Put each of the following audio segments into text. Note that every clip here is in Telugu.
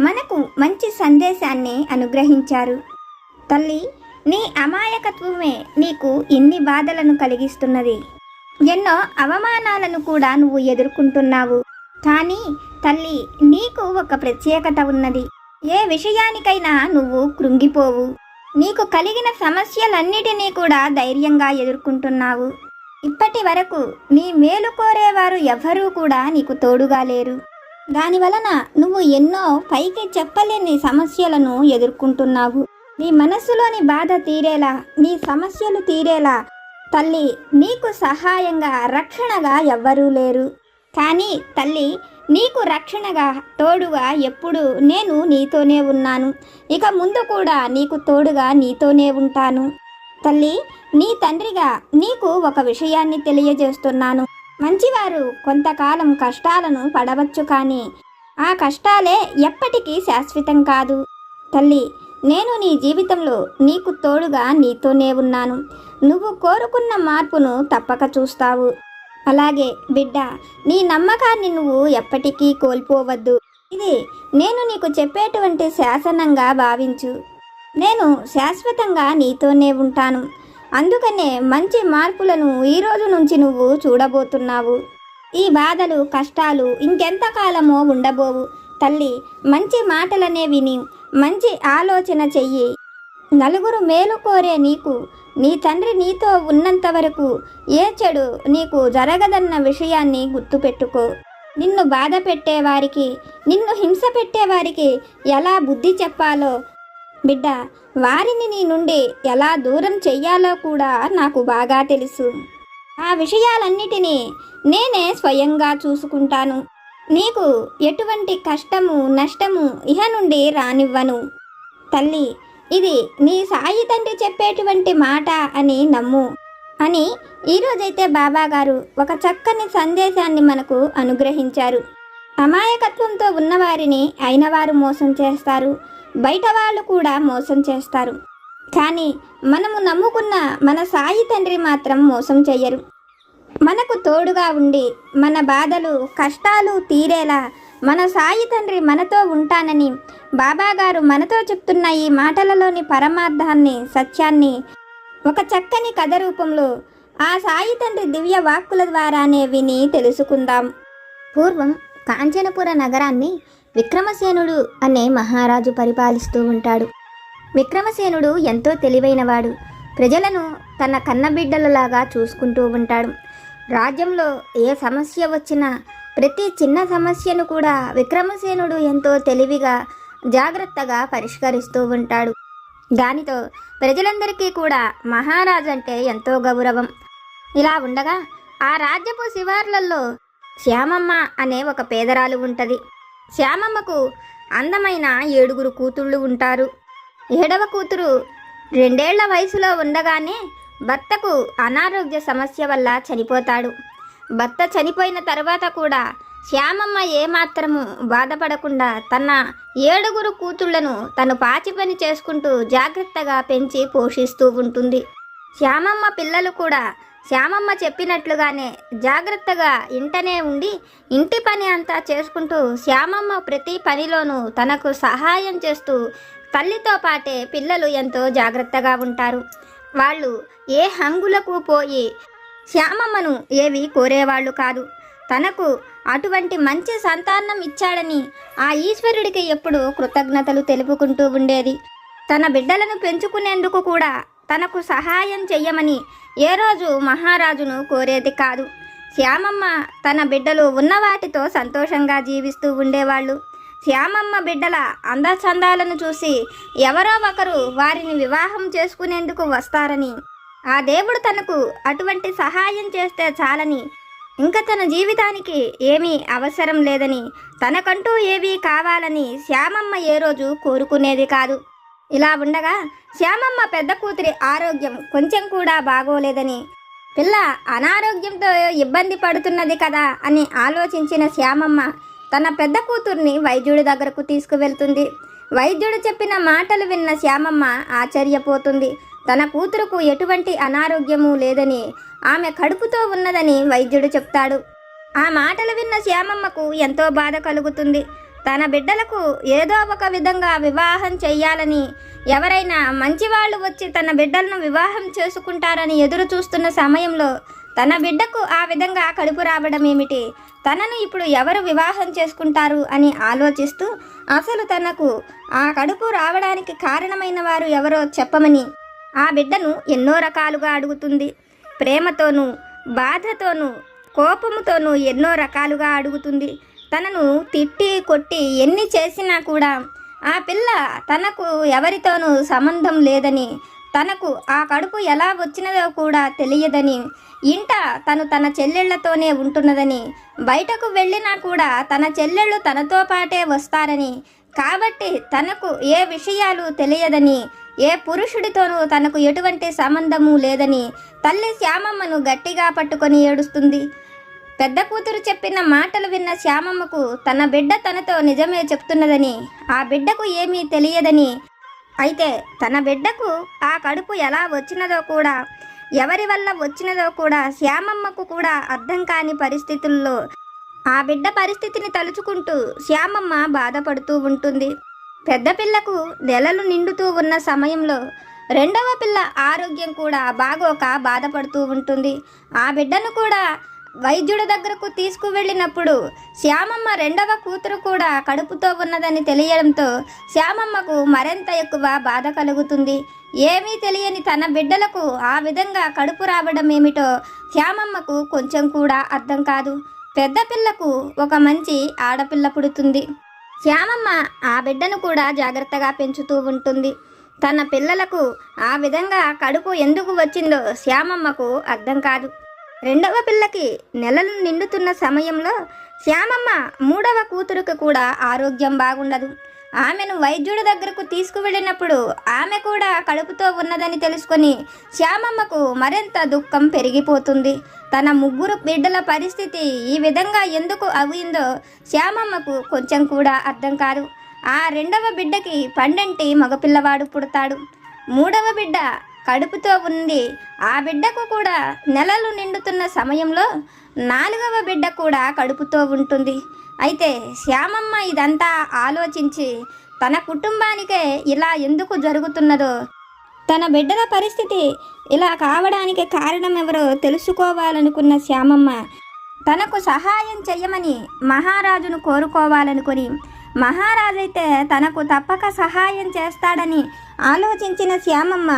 మనకు మంచి సందేశాన్ని అనుగ్రహించారు. తల్లి నీ అమాయకత్వమే నీకు ఇన్ని బాధలను కలిగిస్తున్నది. ఎన్నో అవమానాలను కూడా నువ్వు ఎదుర్కొంటున్నావు. కానీ తల్లి నీకు ఒక ప్రత్యేకత ఉన్నది. ఏ విషయానికైనా నువ్వు కృంగిపోవు. నీకు కలిగిన సమస్యలన్నిటినీ కూడా ధైర్యంగా ఎదుర్కొంటున్నావు. ఇప్పటి వరకు నీ మేలు కోరేవారు ఎవ్వరూ కూడా నీకు తోడుగా లేరు. దాని వలన నువ్వు ఎన్నో పైకి చెప్పలేని సమస్యలను ఎదుర్కొంటున్నావు. నీ మనస్సులోని బాధ తీరేలా నీ సమస్యలు తీరేలా తల్లి నీకు సహాయంగా రక్షణగా ఎవ్వరూ లేరు. కానీ తల్లి నీకు రక్షణగా తోడుగా ఎప్పుడు నేను నీతోనే ఉన్నాను. ఇక ముందు కూడా నీకు తోడుగా నీతోనే ఉంటాను. తల్లి నీ తండ్రిగా నీకు ఒక విషయాన్ని తెలియజేస్తున్నాను. మంచివారు కొంతకాలం కష్టాలను పడవచ్చు కానీ ఆ కష్టాలే ఎప్పటికీ శాశ్వతం కాదు. తల్లి నేను నీ జీవితంలో నీకు తోడుగా నీతోనే ఉన్నాను. నువ్వు కోరుకున్న మార్పును తప్పక చూస్తావు. అలాగే బిడ్డ నీ నమ్మకాన్ని నువ్వు ఎప్పటికీ కోల్పోవద్దు. ఇది నేను నీకు చెప్పేటువంటి శాసనంగా భావించు. నేను శాశ్వతంగా నీతోనే ఉంటాను. అందుకనే మంచి మార్పులను ఈ రోజు నుంచి నువ్వు చూడబోతున్నావు. ఈ బాధలు కష్టాలు ఇంకెంతకాలమో ఉండబోవు. తల్లి మంచి మాటలనే విని మంచి ఆలోచన చెయ్యి. నలుగురు మేలు కోరే నీకు నీ తండ్రి నీతో ఉన్నంత వరకు ఏ చెడు నీకు జరగదన్న విషయాన్ని గుర్తుపెట్టుకో. నిన్ను బాధ పెట్టేవారికి నిన్ను హింస పెట్టేవారికి ఎలా బుద్ధి చెప్పాలో బిడ్డ వారిని నీ నుండి ఎలా దూరం చెయ్యాలో కూడా నాకు బాగా తెలుసు. ఆ విషయాలన్నిటినీ నేనే స్వయంగా చూసుకుంటాను. నీకు ఎటువంటి కష్టము నష్టము ఇహ నుండి రానివ్వను. తల్లి ఇది నీ సాయి తండ్రి చెప్పేటువంటి మాట అని నమ్ము అని ఈరోజైతే బాబాగారు ఒక చక్కని సందేశాన్ని మనకు అనుగ్రహించారు. అమాయకత్వంతో ఉన్నవారిని అయినవారు మోసం చేస్తారు. బయట వాళ్ళు కూడా మోసం చేస్తారు. కానీ మనము నమ్ముకున్న మన సాయి తండ్రి మాత్రం మోసం చేయరు మనకు తోడుగా ఉండి మన బాధలు కష్టాలు తీరేలా మన సాయి తండ్రి మనతో ఉంటానని బాబాగారు మనతో చెప్తున్న ఈ మాటలలోని పరమార్థాన్ని సత్యాన్ని ఒక చక్కని కథ రూపంలో ఆ సాయి తండ్రి దివ్య వాక్కుల ద్వారానే విని తెలుసుకుందాం. పూర్వం కాంచనపుర నగరాన్ని విక్రమసేనుడు అనే మహారాజు పరిపాలిస్తూ ఉంటాడు. విక్రమసేనుడు ఎంతో తెలివైనవాడు. ప్రజలను తన కన్నబిడ్డలలాగా చూసుకుంటూ ఉంటాడు. రాజ్యంలో ఏ సమస్య వచ్చినా ప్రతి చిన్న సమస్యను కూడా విక్రమసేనుడు ఎంతో తెలివిగా జాగ్రత్తగా పరిష్కరిస్తూ ఉంటాడు. దానితో ప్రజలందరికీ కూడా మహారాజు అంటే ఎంతో గౌరవం. ఇలా ఉండగా ఆ రాజ్యపు శివార్లలో శ్యామమ్మ అనే ఒక పేదరాలు ఉంటుంది. శ్యామమ్మకు అందమైన ఏడుగురు కూతుళ్ళు ఉంటారు. ఏడవ కూతురు రెండేళ్ళ వయసులో ఉండగానే భర్తకు అనారోగ్య సమస్య వల్ల చనిపోతాడు. భర్త చనిపోయిన తర్వాత కూడా శ్యామమ్మ ఏమాత్రము బాధపడకుండా తన ఏడుగురు కూతుళ్ళను తను పాచి పని చేసుకుంటూ జాగ్రత్తగా పెంచి పోషిస్తూ ఉంటుంది. శ్యామమ్మ పిల్లలు కూడా శ్యామమ్మ చెప్పినట్లుగానే జాగ్రత్తగా ఇంటనే ఉండి ఇంటి పని అంతా చేసుకుంటూ శ్యామమ్మ ప్రతి పనిలోనూ తనకు సహాయం చేస్తూ తల్లితో పాటే పిల్లలు ఎంతో జాగ్రత్తగా ఉంటారు. వాళ్ళు ఏ హంగులకు పోయి శ్యామమ్మను ఏవి కోరేవాళ్ళు కాదు. తనకు అటువంటి మంచి సంతానం ఇచ్చాడని ఆ ఈశ్వరుడికి ఎప్పుడూ కృతజ్ఞతలు తెలుపుకుంటూ ఉండేది. తన బిడ్డలను పెంచుకునేందుకు కూడా తనకు సహాయం చెయ్యమని ఏ రోజు మహారాజును కోరేది కాదు. శ్యామమ్మ తన బిడ్డలు ఉన్న వాటితో సంతోషంగా జీవిస్తూ ఉండేవాళ్ళు. శ్యామమ్మ బిడ్డల అందచందాలను చూసి ఎవరో ఒకరు వారిని వివాహం చేసుకునేందుకు వస్తారని ఆ దేవుడు తనకు అటువంటి సహాయం చేస్తే చాలని ఇంకా తన జీవితానికి ఏమీ అవసరం లేదని తనకంటూ ఏవీ కావాలని శ్యామమ్మ ఏ రోజు కోరుకునేది కాదు. ఇలా ఉండగా శ్యామమ్మ పెద్ద కూతురి ఆరోగ్యం కొంచెం కూడా బాగోలేదని పిల్ల అనారోగ్యంతో ఇబ్బంది పడుతున్నది కదా అని ఆలోచించిన శ్యామమ్మ తన పెద్ద కూతుర్ని వైద్యుడి దగ్గరకు తీసుకువెళ్తుంది. వైద్యుడు చెప్పిన మాటలు విన్న శ్యామమ్మ ఆశ్చర్యపోతుంది. తన కూతురుకు ఎటువంటి అనారోగ్యము లేదని ఆమె కడుపుతో ఉన్నదని వైద్యుడు చెప్తాడు. ఆ మాటలు విన్న శ్యామమ్మకు ఎంతో బాధ కలుగుతుంది. తన బిడ్డలకు ఏదో ఒక విధంగా వివాహం చేయాలని ఎవరైనా మంచివాళ్ళు వచ్చి తన బిడ్డలను వివాహం చేసుకుంటారని ఎదురు చూస్తున్న సమయంలో తన బిడ్డకు ఆ విధంగా కడుపు రావడం ఏమిటి? తనను ఇప్పుడు ఎవరు వివాహం చేసుకుంటారు అని ఆలోచిస్తూ అసలు తనకు ఆ కడుపు రావడానికి కారణమైన వారు ఎవరో చెప్పమని ఆ బిడ్డను ఎన్నో రకాలుగా అడుగుతుంది. ప్రేమతోనూ బాధతోనూ కోపముతోనూ ఎన్నో రకాలుగా అడుగుతుంది. తనను తిట్టి కొట్టి ఎన్ని చేసినా కూడా ఆ పిల్ల తనకు ఎవరితోనూ సంబంధం లేదని తనకు ఆ కడుపు ఎలా వచ్చినదో కూడా తెలియదని ఇంట తను తన చెల్లెళ్ళతోనే ఉంటున్నదని బయటకు వెళ్ళినా కూడా తన చెల్లెళ్ళు తనతో పాటే వస్తారని కాబట్టి తనకు ఏ విషయాలు తెలియదని ఏ పురుషుడితోనూ తనకు ఎటువంటి సంబంధము లేదని తల్లి శ్యామమ్మను గట్టిగా పట్టుకొని ఏడుస్తుంది. పెద్ద కూతురు చెప్పిన మాటలు విన్న శ్యామమ్మకు తన బిడ్డ తనతో నిజమే చెప్తున్నదని ఆ బిడ్డకు ఏమీ తెలియదని. అయితే తన బిడ్డకు ఆ కడుపు ఎలా వచ్చినదో కూడా ఎవరి వల్ల వచ్చినదో కూడా శ్యామమ్మకు కూడా అర్థం కాని పరిస్థితుల్లో ఆ బిడ్డ పరిస్థితిని తలుచుకుంటూ శ్యామమ్మ బాధపడుతూ ఉంటుంది. పెద్ద పిల్లకు నెలలు నిండుతూ ఉన్న సమయంలో రెండవ పిల్ల ఆరోగ్యం కూడా బాగోక బాధపడుతూ ఉంటుంది. ఆ బిడ్డను కూడా వైద్యుడి దగ్గరకు తీసుకువెళ్ళినప్పుడు శ్యామమ్మ రెండవ కూతురు కూడా కడుపుతో ఉన్నదని తెలియడంతో శ్యామమ్మకు మరింత ఎక్కువ బాధ కలుగుతుంది. ఏమీ తెలియని తన బిడ్డలకు ఆ విధంగా కడుపు రావడం ఏమిటో శ్యామమ్మకు కొంచెం కూడా అర్థం కాదు. పెద్ద పిల్లకు ఒక మంచి ఆడపిల్ల పుడుతుంది. శ్యామమ్మ ఆ బిడ్డను కూడా జాగ్రత్తగా పెంచుతూ ఉంటుంది. తన పిల్లలకు ఆ విధంగా కడుపు ఎందుకు వచ్చిందో శ్యామమ్మకు అర్థం కాదు. రెండవ పిల్లకి నెలలు నిండుతున్న సమయంలో శ్యామమ్మ మూడవ కూతురుకు కూడా ఆరోగ్యం బాగుండదు. ఆమెను వైద్యుడి దగ్గరకు తీసుకువెళ్ళినప్పుడు ఆమె కూడా కడుపుతో ఉన్నదని తెలుసుకొని శ్యామమ్మకు మరింత దుఃఖం పెరిగిపోతుంది. తన ముగ్గురు బిడ్డల పరిస్థితి ఈ విధంగా ఎందుకు అయిందో శ్యామమ్మకు కొంచెం కూడా అర్థం కాదు. ఆ రెండవ బిడ్డకి పండంటి మగపిల్లవాడు పుడతాడు. మూడవ బిడ్డ కడుపుతో ఉంది. ఆ బిడ్డకు కూడా నెలలు నిండుతున్న సమయంలో నాలుగవ బిడ్డ కూడా కడుపుతో ఉంటుంది. అయితే శ్యామమ్మ ఇదంతా ఆలోచించి తన కుటుంబానికే ఇలా ఎందుకు జరుగుతున్నదో తన బిడ్డల పరిస్థితి ఇలా కావడానికి కారణం ఎవరో తెలుసుకోవాలనుకున్న శ్యామమ్మ తనకు సహాయం చెయ్యమని మహారాజును కోరుకోవాలనుకుని మహారాజైతే తనకు తప్పక సహాయం చేస్తాడని ఆలోచించిన శ్యామమ్మ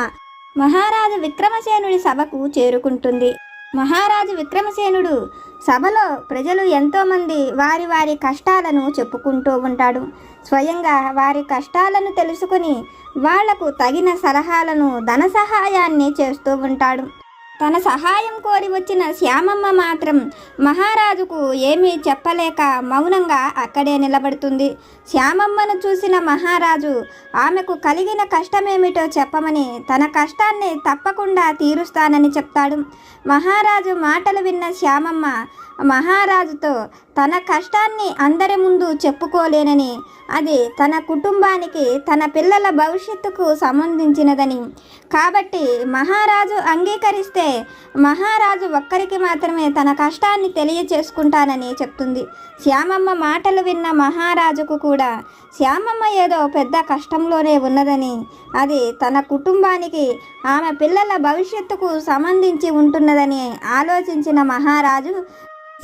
మహారాజు విక్రమసేనుడి సభకు చేరుకుంటుంది. మహారాజు విక్రమసేనుడు సభలో ప్రజలు ఎంతోమంది వారి వారి కష్టాలను చెప్పుకుంటూ ఉంటాడు. స్వయంగా వారి కష్టాలను తెలుసుకుని వాళ్ళకు తగిన సలహాలను ధన సహాయాన్ని చేస్తూ ఉంటాడు. తన సహాయం కోరి వచ్చిన శ్యామమ్మ మాత్రం మహారాజుకు ఏమీ చెప్పలేక మౌనంగా అక్కడే నిలబడుతుంది. శ్యామమ్మను చూసిన మహారాజు ఆమెకు కలిగిన కష్టమేమిటో చెప్పమని తన కష్టాన్ని తప్పకుండా తీరుస్తానని చెప్తాడు మహారాజు మాటలు విన్న శ్యామమ్మ మహారాజుతో తన కష్టాన్ని అందరి ముందు చెప్పుకోలేనని అది తన కుటుంబానికి తన పిల్లల భవిష్యత్తుకు సంబంధించినదని. కాబట్టి మహారాజు అంగీకరిస్తే మహారాజు ఒక్కరికి మాత్రమే తన కష్టాన్ని తెలియచేసుకుంటానని చెప్తుంది. శ్యామమ్మ మాటలు విన్న మహారాజుకు కూడా శ్యామమ్మ ఏదో పెద్ద కష్టంలోనే ఉన్నదని అది తన కుటుంబానికి ఆమె పిల్లల భవిష్యత్తుకు సంబంధించి ఉంటున్నదని ఆలోచించిన మహారాజు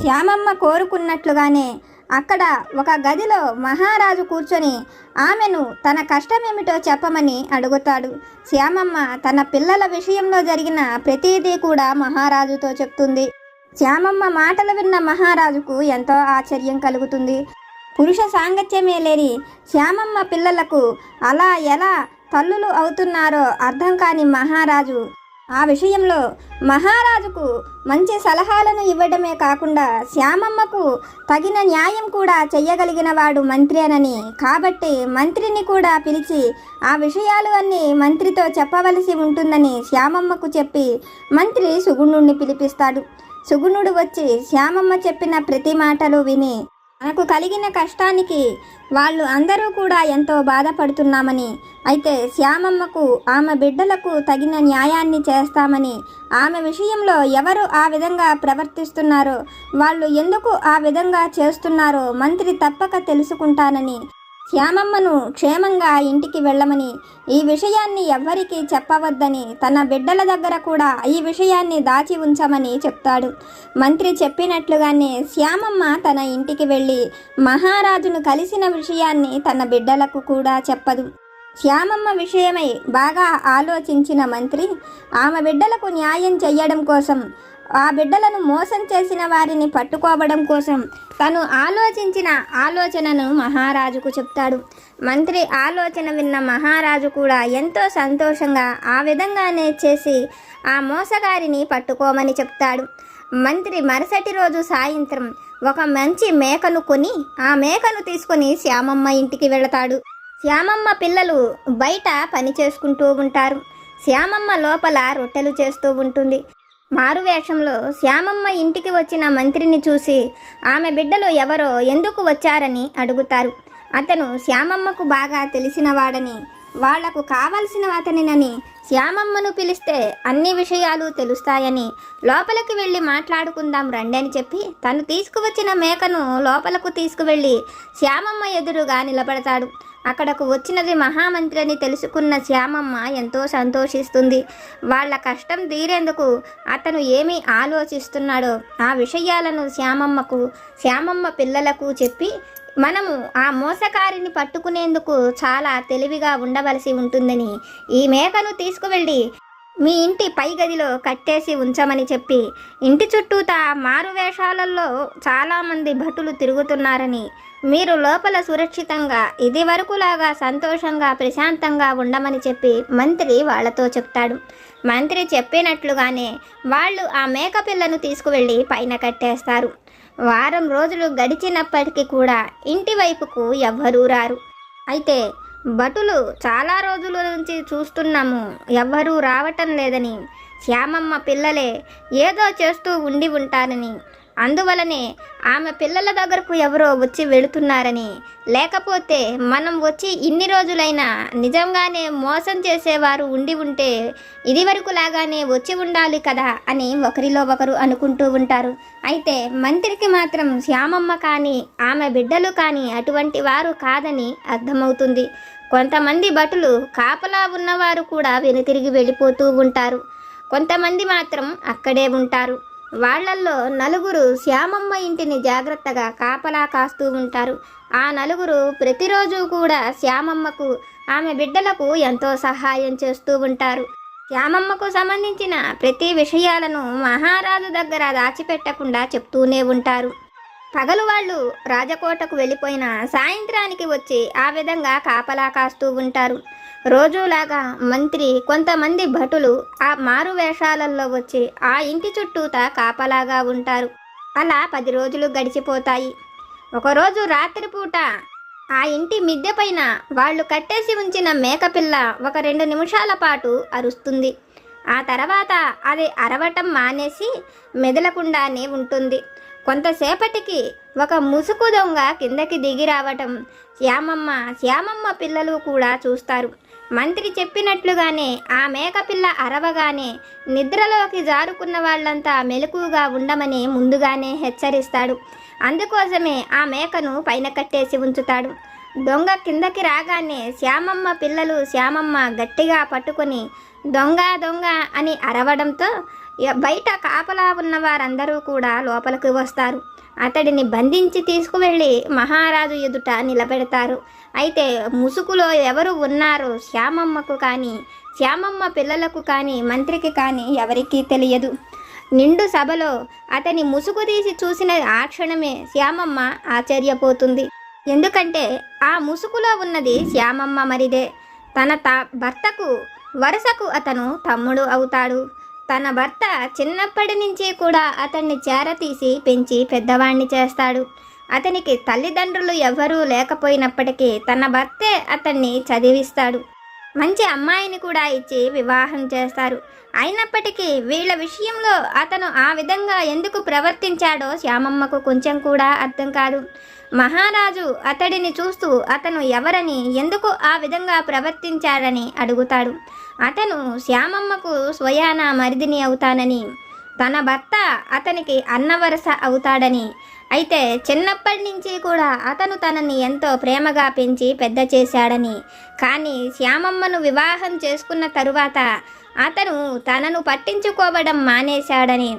శ్యామమ్మ కోరుకున్నట్లుగానే అక్కడ ఒక గదిలో మహారాజు కూర్చొని ఆమెను తన కష్టమేమిటో చెప్పమని అడుగుతాడు. శ్యామమ్మ తన పిల్లల విషయంలో జరిగిన ప్రతిదీ కూడా మహారాజుతో చెప్తుంది. శ్యామమ్మ మాటలు విన్న మహారాజుకు ఎంతో ఆశ్చర్యం కలుగుతుంది. పురుష సాంగత్యమే లేని శ్యామమ్మ పిల్లలకు అలా ఎలా తల్లులు అవుతున్నారో అర్థం కాని మహారాజు ఆ విషయంలో మహారాజుకు మంచి సలహాలను ఇవ్వడమే కాకుండా శ్యామమ్మకు తగిన న్యాయం కూడా చెయ్యగలిగిన వాడు మంత్రేనని కాబట్టి మంత్రిని కూడా పిలిచి ఆ విషయాలు అన్నీ మంత్రితో చెప్పవలసి ఉంటుందని శ్యామమ్మకు చెప్పి మంత్రి సుగుణుణ్ణి పిలిపిస్తాడు. సుగుణుడు వచ్చి శ్యామమ్మ చెప్పిన ప్రతి మాటలు విని మనకు కలిగిన కష్టానికి వాళ్ళు అందరూ కూడా ఎంతో బాధపడుతున్నామని అయితే శ్యామమ్మకు ఆమె బిడ్డలకు తగిన న్యాయాన్ని చేస్తామని ఆమె విషయంలో ఎవరు ఆ విధంగా ప్రవర్తిస్తున్నారో వాళ్ళు ఎందుకు ఆ విధంగా చేస్తున్నారో మంత్రి తప్పక తెలుసుకుంటానని శ్యామమ్మను క్షేమంగా ఇంటికి వెళ్ళమని ఈ విషయాన్ని ఎవ్వరికీ చెప్పవద్దని తన బిడ్డల దగ్గర కూడా ఈ విషయాన్ని దాచి ఉంచమని చెప్తాడు. మంత్రి చెప్పినట్లుగానే శ్యామమ్మ తన ఇంటికి వెళ్ళి మహారాజును కలిసిన విషయాన్ని తన బిడ్డలకు కూడా చెప్పదు. శ్యామమ్మ విషయమై బాగా ఆలోచించిన మంత్రి ఆమె బిడ్డలకు న్యాయం చేయడం కోసం ఆ బిడ్డలను మోసం చేసిన వారిని పట్టుకోవడం కోసం తను ఆలోచించిన ఆలోచనను మహారాజుకు చెప్తాడు. మంత్రి ఆలోచన విన్న మహారాజు కూడా ఎంతో సంతోషంగా ఆ విధంగానే చేసి ఆ మోసగారిని పట్టుకోమని చెప్తాడు. మంత్రి మరుసటి రోజు సాయంత్రం ఒక మంచి మేకను కొని ఆ మేకను తీసుకొని శ్యామమ్మ ఇంటికి వెళతాడు. శ్యామమ్మ పిల్లలు బయట పని చేసుకుంటూ ఉంటారు. శ్యామమ్మ లోపల రొట్టెలు చేస్తూ ఉంటుంది. మారువేషంలో శ్యామమ్మ ఇంటికి వచ్చిన మంత్రిని చూసి ఆమె బిడ్డలు ఎవరో ఎందుకు వచ్చారని అడుగుతారు. అతను శ్యామమ్మకు బాగా తెలిసినవాడని వాళ్ళకు కావలసిన అతనినని శ్యామమ్మను పిలిస్తే అన్ని విషయాలు తెలుస్తాయని లోపలికి వెళ్ళి మాట్లాడుకుందాం రండి అని చెప్పి తను తీసుకువచ్చిన మేకను లోపలకు తీసుకువెళ్ళి శ్యామమ్మ ఎదురుగా నిలబడతాడు. అక్కడకు వచ్చినది మహామంత్రి అని తెలుసుకున్న శ్యామమ్మ ఎంతో సంతోషిస్తుంది. వాళ్ళ కష్టం తీరేందుకు అతను ఏమి ఆలోచిస్తున్నాడో ఆ విషయాలను శ్యామమ్మకు శ్యామమ్మ పిల్లలకు చెప్పి మనము ఆ మోసకారిని పట్టుకునేందుకు చాలా తెలివిగా ఉండవలసి ఉంటుందని ఈ మేకను తీసుకువెళ్ళి మీ ఇంటి పై గదిలో కట్టేసి ఉంచమని చెప్పి ఇంటి చుట్టూతా మారువేషాలలో చాలామంది భటులు తిరుగుతున్నారని మీరు లోపల సురక్షితంగా ఇది వరకులాగా సంతోషంగా ప్రశాంతంగా ఉండమని చెప్పి మంత్రి వాళ్ళతో చెప్తాడు. మంత్రి చెప్పినట్లుగానే వాళ్ళు ఆ మేకపిల్లను తీసుకువెళ్ళి పైన కట్టేస్తారు. వారం రోజులు గడిచినప్పటికీ కూడా ఇంటి వైపుకు ఎవ్వరూ రారు. అయితే భటులు చాలా రోజుల నుంచి చూస్తున్నాము ఎవ్వరూ రావటం లేదని. శ్యామమ్మ పిల్లలే ఏదో చేస్తూ ఉండి ఉంటారని. అందువలనే ఆమె పిల్లల దగ్గరకు ఎవరో వచ్చి వెళుతున్నారని. లేకపోతే మనం వచ్చి ఇన్ని రోజులైనా నిజంగానే మోసం చేసేవారు ఉండి ఉంటే ఇది వరకు లాగానే వచ్చి ఉండాలి కదా అని ఒకరిలో ఒకరు అనుకుంటూ ఉంటారు. అయితే మంత్రికి మాత్రం శ్యామమ్మ కానీ ఆమె బిడ్డలు కానీ అటువంటి వారు కాదని అర్థమవుతుంది. కొంతమంది భటులు కాపలా ఉన్నవారు కూడా వెనుతిరిగి వెళ్ళిపోతూ ఉంటారు. కొంతమంది మాత్రం అక్కడే ఉంటారు. వాళ్ళల్లో నలుగురు శ్యామమ్మ ఇంటిని జాగ్రత్తగా కాపలా కాస్తూ ఉంటారు. ఆ నలుగురు ప్రతిరోజు కూడా శ్యామమ్మకు ఆమె బిడ్డలకు ఎంతో సహాయం చేస్తూ ఉంటారు. శ్యామమ్మకు సంబంధించిన ప్రతి విషయాలను మహారాజు దగ్గర దాచిపెట్టకుండా చెప్తూనే ఉంటారు. పగలు వాళ్ళు రాజకోటకు వెళ్ళిపోయిన సాయంత్రానికి వచ్చి ఆ విధంగా కాపలా కాస్తూ ఉంటారు. రోజులాగా మంత్రి కొంతమంది భటులు ఆ మారు వేషాలలో వచ్చి ఆ ఇంటి చుట్టూతా కాపలాగా ఉంటారు. అలా పది రోజులు గడిచిపోతాయి. ఒకరోజు రాత్రిపూట ఆ ఇంటి మిద్దె పైన వాళ్ళు కట్టేసి ఉంచిన మేకపిల్ల ఒక రెండు నిమిషాల పాటు అరుస్తుంది. ఆ తర్వాత అది అరవటం మానేసి మెదలకుండానే ఉంటుంది. కొంతసేపటికి ఒక ముసుకు దొంగ కిందకి దిగి రావటం. శ్యామమ్మ శ్యామమ్మ పిల్లలు కూడా చూస్తారు. మంత్రి చెప్పినట్లుగానే ఆ మేకపిల్ల అరవగానే నిద్రలోకి జారుకున్న వాళ్ళంతా మెలకుగా ఉండమని ముందుగానే హెచ్చరిస్తాడు. అందుకోసమే ఆ మేకను పైన కట్టేసి ఉంచుతాడు. దొంగ కిందకి రాగానే శ్యామమ్మ పిల్లలు శ్యామమ్మ గట్టిగా పట్టుకొని దొంగ దొంగ అని అరవడంతో బయట కాపలా ఉన్న వారందరూ కూడా లోపలికి వస్తారు. అతడిని బంధించి తీసుకువెళ్ళి మహారాజు ఎదుట నిలబెడతారు. అయితే ముసుగులో ఎవరు ఉన్నారో శ్యామమ్మకు కానీ శ్యామమ్మ పిల్లలకు కానీ మంత్రికి కానీ ఎవరికీ తెలియదు. నిండు సభలో అతని ముసుగు తీసి చూసిన ఆ క్షణమే శ్యామమ్మ ఆశ్చర్యపోతుంది. ఎందుకంటే ఆ ముసుగులో ఉన్నది శ్యామమ్మ మరిదే. తన తా భర్తకు వరుసకు అతను తమ్ముడు అవుతాడు. తన భర్త చిన్నప్పటి నుంచి కూడా అతన్ని చేరతీసి పెంచి పెద్దవాణ్ణి చేస్తాడు. అతనికి తల్లిదండ్రులు ఎవ్వరూ లేకపోయినప్పటికీ తన భర్తే అతన్ని చదివిస్తాడు. మంచి అమ్మాయిని కూడా ఇచ్చి వివాహం చేస్తారు. అయినప్పటికీ వీళ్ళ విషయంలో అతను ఆ విధంగా ఎందుకు ప్రవర్తించాడో శ్యామమ్మకు కొంచెం కూడా అర్థం కాదు. మహారాజు అతడిని చూస్తూ అతను ఎవరని ఎందుకు ఆ విధంగా ప్రవర్తించాడని అడుగుతాడు. అతను శ్యామమ్మకు స్వయాన మరిదిని అవుతానని తన భర్త అతనికి అన్నవరస అవుతాడని. అయితే చిన్నప్పటి నుంచి కూడా అతను తనని ఎంతో ప్రేమగా పెంచి పెద్ద చేశాడని. కానీ శ్యామమ్మను వివాహం చేసుకున్న తరువాత అతను తనను పట్టించుకోవడం మానేశాడని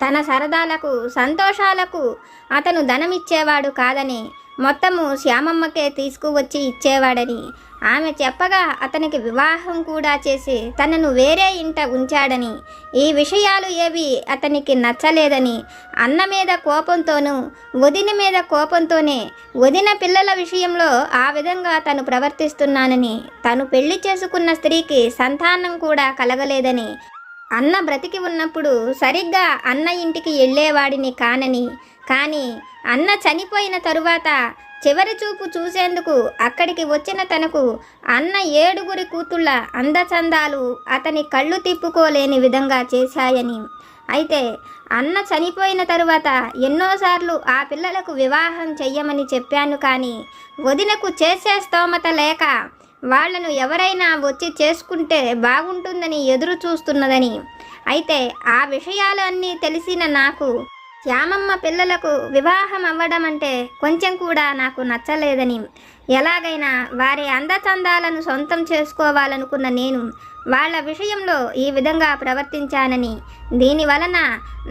తన సరదాలకు సంతోషాలకు అతను ధనమిచ్చేవాడు కాదని మొత్తము శ్యామమ్మకే తీసుకువచ్చి ఇచ్చేవాడని. ఆమె చెప్పగా అతనికి వివాహం కూడా చేసి తనను వేరే ఇంట ఉంచాడని. ఈ విషయాలు ఏవి అతనికి నచ్చలేదని. అన్న మీద కోపంతోనూ వదిన మీద కోపంతోనే వదిన పిల్లల విషయంలో ఆ విధంగా తను ప్రవర్తిస్తున్నానని తను పెళ్ళి చేసుకున్న స్త్రీకి సంతానం కూడా కలగలేదని. అన్న బ్రతికి ఉన్నప్పుడు సరిగ్గా అన్న ఇంటికి వెళ్ళేవాడిని కానని కానీ అన్న చనిపోయిన తరువాత చివరి చూపు చూసేందుకు అక్కడికి వచ్చిన తనకు అన్న ఏడుగురి కూతుళ్ళ అందచందాలు అతని కళ్ళు తిప్పుకోలేని విధంగా చేశాయని. అయితే అన్న చనిపోయిన తరువాత ఎన్నోసార్లు ఆ పిల్లలకు వివాహం చెయ్యమని చెప్పాను కానీ వదినకు చేసే స్తోమత లేక వాళ్ళను ఎవరైనా వచ్చి చేసుకుంటే బాగుంటుందని ఎదురు చూస్తున్నదని అయితే ఆ విషయాలన్నీ తెలిసిన నాకు శ్యామమ్మ పిల్లలకు వివాహం అవ్వడం అంటే కొంచెం కూడా నాకు నచ్చలేదని. ఎలాగైనా వారి అందచందాలను సొంతం చేసుకోవాలనుకున్న నేను వాళ్ళ విషయంలో ఈ విధంగా ప్రవర్తించానని. దీని వలన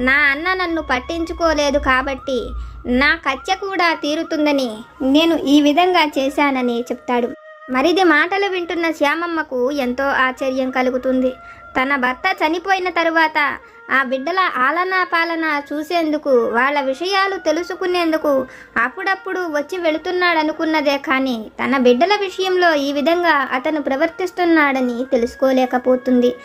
నా అన్న నన్ను పట్టించుకోలేదు కాబట్టి నా కచ్చ కూడా తీరుతుందని నేను ఈ విధంగా చేశానని చెప్తాడు. మరిది మాటలు వింటున్న శ్యామమ్మకు ఎంతో ఆశ్చర్యం కలుగుతుంది. తన భర్త చనిపోయిన తరువాత ఆ బిడ్డల ఆలనా పాలన చూసేందుకు వాళ్ళ విషయాలు తెలుసుకునేందుకు అప్పుడప్పుడు వచ్చి వెళుతున్నాడనుకున్నదే కానీ తన బిడ్డల విషయంలో ఈ విధంగా అతను ప్రవర్తిస్తున్నాడని తెలుసుకోలేకపోతుంది.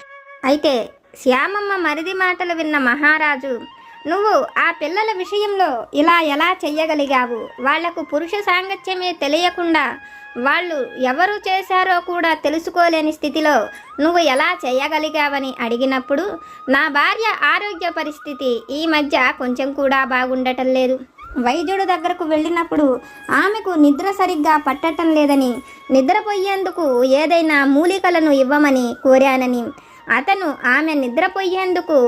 అయితే శ్యామమ్మ మరిది మాటలు విన్న మహారాజు నువ్వు ఆ పిల్లల విషయంలో ఇలా ఎలా చెయ్యగలిగావు? వాళ్ళకు పురుష సాంగత్యమే తెలియకుండా వాళ్ళు ఎవరు చేశారో కూడా తెలుసుకోలేని స్థితిలో నువ్వు ఎలా చేయగలిగావని అడిగినప్పుడు నా భార్య ఆరోగ్య పరిస్థితి ఈ మధ్య కొంచెం కూడా బాగుండటం లేదు. వైద్యుడు దగ్గరకు వెళ్ళినప్పుడు ఆమెకు నిద్ర సరిగ్గా పట్టటం లేదని నిద్రపోయేందుకు ఏదైనా మూలికలను ఇవ్వమని కోరానని అతను ఆమె నిద్రపోయేందుకు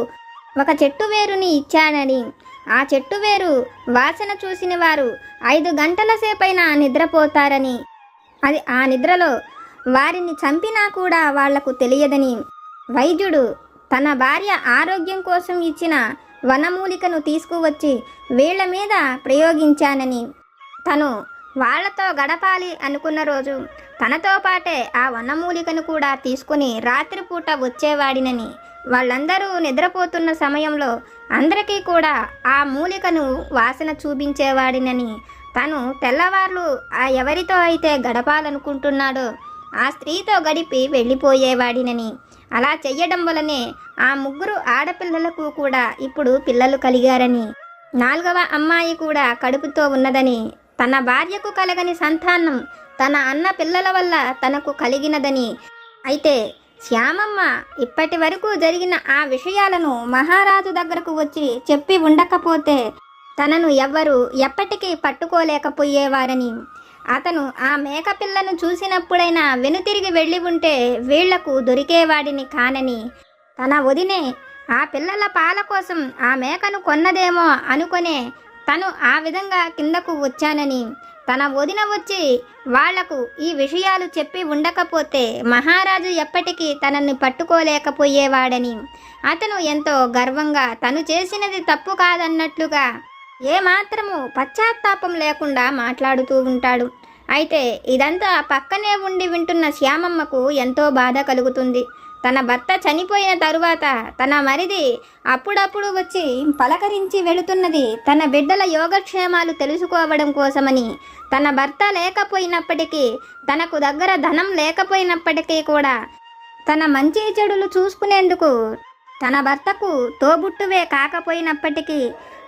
ఒక చెట్టు వేరుని ఇచ్చానని ఆ చెట్టు వేరు వాసన చూసిన వారు ఐదు గంటల సేపైనా నిద్రపోతారని అది ఆ నిద్రలో వారిని చంపినా కూడా వాళ్ళకు తెలియదని. వైద్యుడు తన భార్య ఆరోగ్యం కోసం ఇచ్చిన వనమూలికను తీసుకువచ్చి వీళ్ళ మీద ప్రయోగించానని. తను వాళ్ళతో గడపాలి అనుకున్న రోజు తనతో పాటే ఆ వనమూలికను కూడా తీసుకుని రాత్రిపూట వచ్చేవాడినని. వాళ్ళందరూ నిద్రపోతున్న సమయంలో అందరికీ కూడా ఆ మూలికను వాసన చూపించేవాడినని తను తెల్లవార్లు ఆ ఎవరితో అయితే గడపాలనుకుంటున్నాడో ఆ స్త్రీతో గడిపి వెళ్ళిపోయేవాడినని. అలా చెయ్యడం వలనే ఆ ముగ్గురు ఆడపిల్లలకు కూడా ఇప్పుడు పిల్లలు కలిగారని. నాలుగవ అమ్మాయి కూడా కడుపుతో ఉన్నదని తన భార్యకు కలగని సంతానం తన అన్న పిల్లల వల్ల తనకు కలిగినదని. అయితే శ్యామమ్మ ఇప్పటి వరకు జరిగిన ఆ విషయాలను మహారాజు దగ్గరకు వచ్చి చెప్పి ఉండకపోతే తనను ఎవ్వరు ఎప్పటికీ పట్టుకోలేకపోయేవారని. అతను ఆ మేకపిల్లను చూసినప్పుడైనా వెనుతిరిగి వెళ్ళి ఉంటే వీళ్ళకు దొరికేవాడిని కానని. తన వదినే ఆ పిల్లల పాల కోసం ఆ మేకను కొన్నదేమో అనుకునే తను ఆ విధంగా కిందకు వచ్చానని. తన వదిన వచ్చి వాళ్ళకు ఈ విషయాలు చెప్పి ఉండకపోతే మహారాజు ఎప్పటికీ తనని పట్టుకోలేకపోయేవాడని. అతను ఎంతో గర్వంగా తను చేసినది తప్పు కాదన్నట్లుగా ఏమాత్రము పశ్చాత్తాపం లేకుండా మాట్లాడుతూ ఉంటాడు. అయితే ఇదంతా పక్కనే ఉండి వింటున్న శ్యామమ్మకు ఎంతో బాధ కలుగుతుంది. తన భర్త చనిపోయిన తరువాత తన మరిది అప్పుడప్పుడు వచ్చి పలకరించి వెళుతున్నది తన బిడ్డల యోగక్షేమాలు తెలుసుకోవడం కోసమని. తన భర్త లేకపోయినప్పటికీ తనకు దగ్గర ధనం లేకపోయినప్పటికీ కూడా తన మంచి చెడులు చూసుకునేందుకు తన భర్తకు తోబుట్టువే కాకపోయినప్పటికీ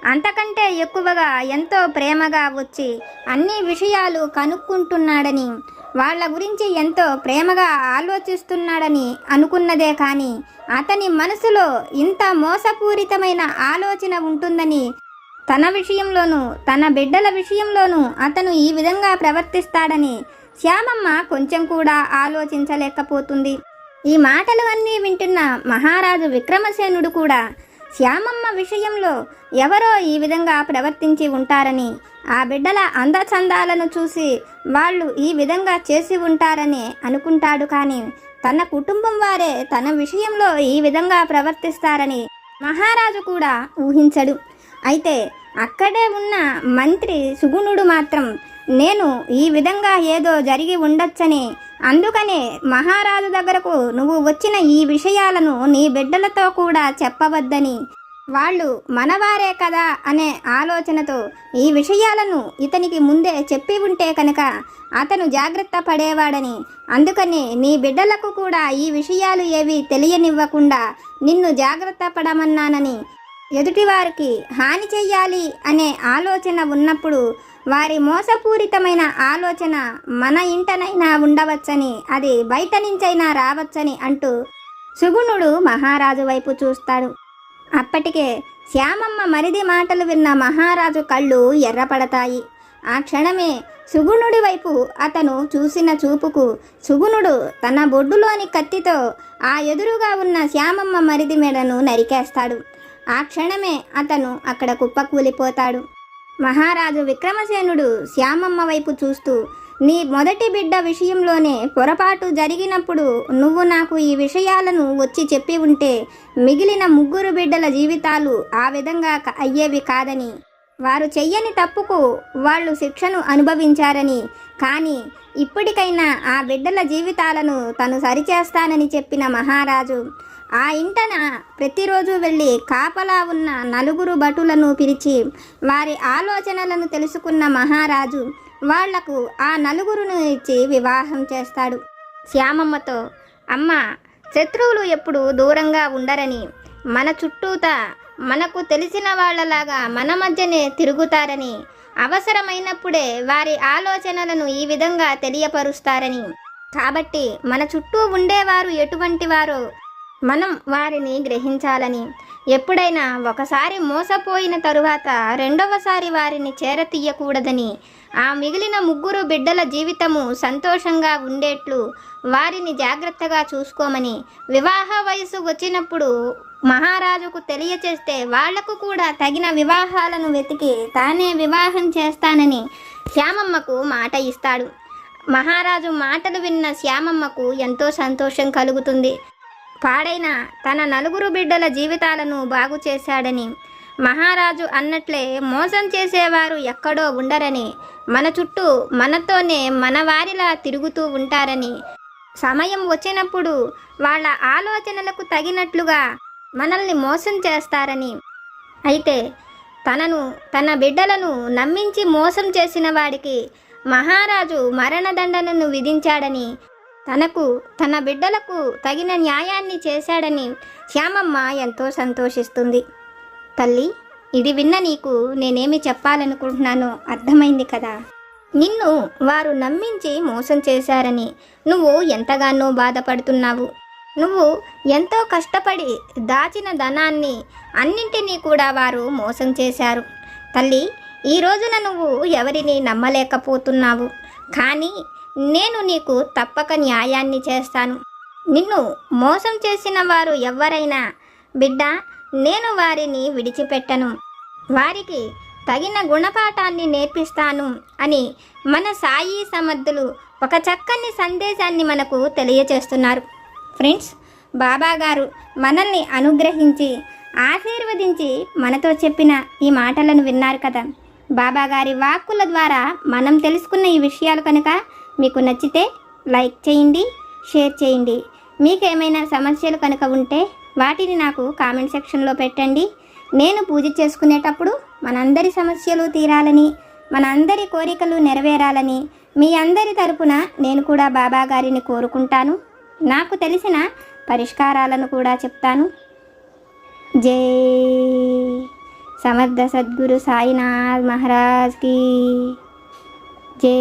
అంతకంటే ఎక్కువగా ఎంతో ప్రేమగా వచ్చి అన్ని విషయాలు కనుక్కుంటున్నాడని వాళ్ళ గురించి ఎంతో ప్రేమగా ఆలోచిస్తున్నాడని అనుకున్నదే కానీ అతని మనసులో ఇంత మోసపూరితమైన ఆలోచన ఉంటుందని తన విషయంలోనూ తన బిడ్డల విషయంలోనూ అతను ఈ విధంగా ప్రవర్తిస్తాడని శ్యామమ్మ కొంచెం కూడా ఆలోచించలేకపోతుంది. ఈ మాటలు అన్నీ వింటున్న మహారాజు విక్రమసేనుడు కూడా శ్యామమ్మ విషయంలో ఎవరో ఈ విధంగా ప్రవర్తించి ఉంటారని ఆ బిడ్డల అందచందాలను చూసి వాళ్ళు ఈ విధంగా చేసి ఉంటారని అనుకుంటాడు కానీ తన కుటుంబం వారే తన విషయంలో ఈ విధంగా ప్రవర్తిస్తారని మహారాజు కూడా ఊహించడు. అయితే అక్కడే ఉన్న మంత్రి సుగుణుడు మాత్రం నేను ఈ విధంగా ఏదో జరిగి ఉండొచ్చని అందుకనే మహారాజు దగ్గరకు నువ్వు వచ్చిన ఈ విషయాలను నీ బిడ్డలతో కూడా చెప్పవద్దని వాళ్ళు మనవారే కదా అనే ఆలోచనతో ఈ విషయాలను ఇతనికి ముందే చెప్పి ఉంటే కనుక అతను జాగ్రత్త పడేవాడని. అందుకని నీ బిడ్డలకు కూడా ఈ విషయాలు ఏవి తెలియనివ్వకుండా నిన్ను జాగ్రత్త పడమన్నానని. ఎదుటివారికి హాని చెయ్యాలి అనే ఆలోచన ఉన్నప్పుడు వారి మోసపూరితమైన ఆలోచన మన ఇంటనైనా ఉండవచ్చని అది బయట నుంచైనా రావచ్చని అంటూ సుగుణుడు మహారాజు వైపు చూస్తాడు. అప్పటికే శ్యామమ్మ మరిది మాటలు విన్న మహారాజు కళ్ళు ఎర్రపడతాయి. ఆ క్షణమే సుగుణుడి వైపు అతను చూసిన చూపుకు సుగుణుడు తన బొడ్డులోని కత్తితో ఆ ఎదురుగా ఉన్న శ్యామమ్మ మరిది మెడను నరికేస్తాడు. ఆ క్షణమే అతను అక్కడ కుప్పకూలిపోతాడు. మహారాజు విక్రమసేనుడు శ్యామమ్మ వైపు చూస్తూ నీ మొదటి బిడ్డ విషయంలోనే పొరపాటు జరిగినప్పుడు నువ్వు నాకు ఈ విషయాలను వచ్చి చెప్పి ఉంటే మిగిలిన ముగ్గురు బిడ్డల జీవితాలు ఆ విధంగా అయ్యేవి కాదని. వారు చెయ్యని తప్పుకు వాళ్ళు శిక్షను అనుభవించారని. కానీ ఇప్పటికైనా ఆ బిడ్డల జీవితాలను తను సరిచేస్తానని చెప్పిన మహారాజు ఆ ఇంటన ప్రతిరోజు వెళ్ళి కాపలా ఉన్న నలుగురు భటులను పిలిచి వారి ఆలోచనలను తెలుసుకున్న మహారాజు వాళ్ళకు ఆ నలుగురును ఇచ్చి వివాహం చేస్తాడు. శ్యామమ్మతో అమ్మ శత్రువులు ఎప్పుడు దూరంగా ఉండరని మన చుట్టూత మనకు తెలిసిన వాళ్ళలాగా మన మధ్యనే తిరుగుతారని అవసరమైనప్పుడే వారి ఆలోచనలను ఈ విధంగా తెలియపరుస్తారని. కాబట్టి మన చుట్టూ ఉండేవారు ఎటువంటి వారో మనం వారిని గ్రహించాలని. ఎప్పుడైనా ఒకసారి మోసపోయిన తరువాత రెండవసారి వారిని చేరతీయకూడదని ఆ మిగిలిన ముగ్గురు బిడ్డల జీవితము సంతోషంగా ఉండేట్లు వారిని జాగ్రత్తగా చూసుకోమని వివాహ వయసు వచ్చినప్పుడు మహారాజుకు తెలియచేస్తే వాళ్ళకు కూడా తగిన వివాహాలను వెతికి తానే వివాహం చేస్తానని శ్యామమ్మకు మాట ఇస్తాడు. మహారాజు మాటలు విన్న శ్యామమ్మకు ఎంతో సంతోషం కలుగుతుంది. పాడైన తన నలుగురు బిడ్డల జీవితాలను బాగు చేశాడని మహారాజు అన్నట్లే మోసం చేసేవారు ఎక్కడో ఉండరని మన చుట్టూ మనతోనే మనవారిలా తిరుగుతూ ఉంటారని. సమయం వచ్చినప్పుడు వాళ్ళ ఆలోచనలకు తగినట్లుగా మనల్ని మోసం చేస్తారని. అయితే తనను తన బిడ్డలను నమ్మించి మోసం చేసిన వాడికి మహారాజు మరణదండనను విధించాడని తనకు తన బిడ్డలకు తగిన న్యాయాన్ని చేశాడని శ్యామమ్మ ఎంతో సంతోషిస్తుంది. తల్లి ఇది విన్న నీకు నేనేమి చెప్పాలనుకుంటున్నానో అర్థమైంది కదా. నిన్ను వారు నమ్మించి మోసం చేశారని నువ్వు ఎంతగానో బాధపడుతున్నావు. నువ్వు ఎంతో కష్టపడి దాచిన ధనాన్ని అన్నింటినీ కూడా వారు మోసం చేశారు. తల్లి ఈ రోజున నువ్వు ఎవరిని నమ్మలేకపోతున్నావు. కానీ నేను నీకు తప్పక న్యాయాన్ని చేస్తాను. నిన్ను మోసం చేసిన వారు ఎవరైనా బిడ్డ నేను వారిని విడిచిపెట్టను. వారికి తగిన గుణపాఠాన్ని నేర్పిస్తాను అని మన సాయి సమర్థులు ఒక చక్కని సందేశాన్ని మనకు తెలియచేస్తున్నారు. ఫ్రెండ్స్ బాబా గారు మనల్ని అనుగ్రహించి ఆశీర్వదించి మనతో చెప్పిన ఈ మాటలను విన్నారు కదా. బాబా గారి వాక్కుల ద్వారా మనం తెలుసుకున్న ఈ విషయాలు కనుక మీకు నచ్చితే లైక్ చేయండి షేర్ చేయండి. మీకు ఏమైనా సమస్యలు కనుక ఉంటే వాటిని నాకు కామెంట్ సెక్షన్లో పెట్టండి. నేను పూజ చేసుకునేటప్పుడు మనందరి సమస్యలు తీరాలని మనందరి కోరికలు నెరవేరాలని మీ అందరి తరపున నేను కూడా బాబా గారిని కోరుకుంటాను. నాకు తెలిసిన పరిష్కారాలను కూడా చెప్తాను. జై సమర్థ సద్గురు సాయినాథ్ మహారాజ్కి జై